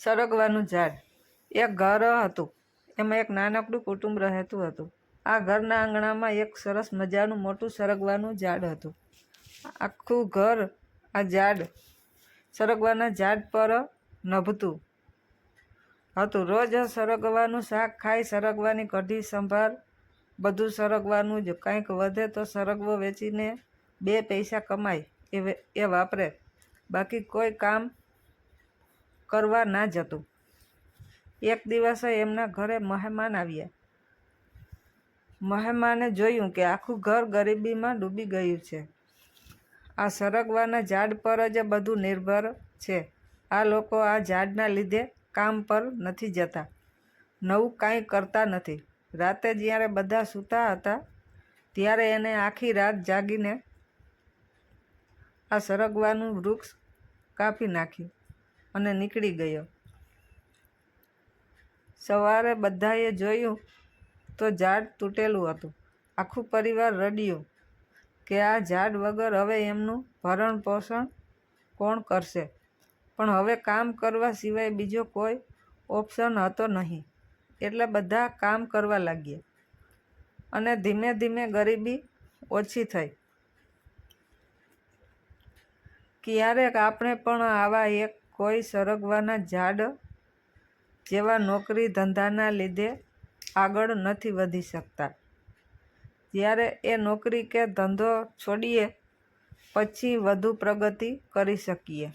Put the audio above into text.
સરગવાનું ઝાડ. એક ઘર હતું. એમાં એક નાનકડું કુટુંબ રહેતું હતું. આ ઘરના આંગણામાં એક સરસ મજાનું મોટું સરગવાનું ઝાડ હતું. આખું ઘર આ ઝાડ, સરગવાના ઝાડ પર નભતું હતું. રોજ સરગવાનું શાક ખાઈ સરગવાની કઢી સંભાળ બધું સરગવાનું જ. કંઈક વધે તો સરગવો વેચીને બે પૈસા કમાય. એ એ વાપરે. બાકી કોઈ કામ કરવા ના જતું. એક દિવસે એમના ઘરે મહેમાન આવ્યા. મહેમાને જોયું કે આખું ઘર ગરીબીમાં ડૂબી ગયું છે. આ સરગવાના ઝાડ પર જ બધું નિર્ભર છે. આ લોકો આ ઝાડના લીધે કામ પર નથી જતા. નવું કાંઈ કરતા નથી. રાતે જ્યારે બધા સૂતા હતા, ત્યારે એને આખી રાત જાગીને આ સરગવાનું વૃક્ષ કાપી નાખ્યું. અને નીકળી ગયો. સવારે બધાએ જોયું તો ઝાડ તૂટેલું હતું. આખું પરિવાર રડ્યું કે આ ઝાડ વગર હવે એમનું ભરણ પોષણ કોણ કરશે? પણ હવે કામ કરવા સિવાય બીજો કોઈ ઓપ્શન હતો નહીં. એટલે બધા કામ કરવા લાગ્યા અને ધીમે ધીમે ગરીબી ઓછી થઈ. ક્યારેક આપણે પણ આવા એક કોઈ સરગવાના ઝાડ જેવા નોકરી ધંધાના લીધે આગળ નથી વધી શકતા. જ્યારે એ નોકરી કે ધંધો છોડીએ, પછી વધુ પ્રગતિ કરી શકીએ.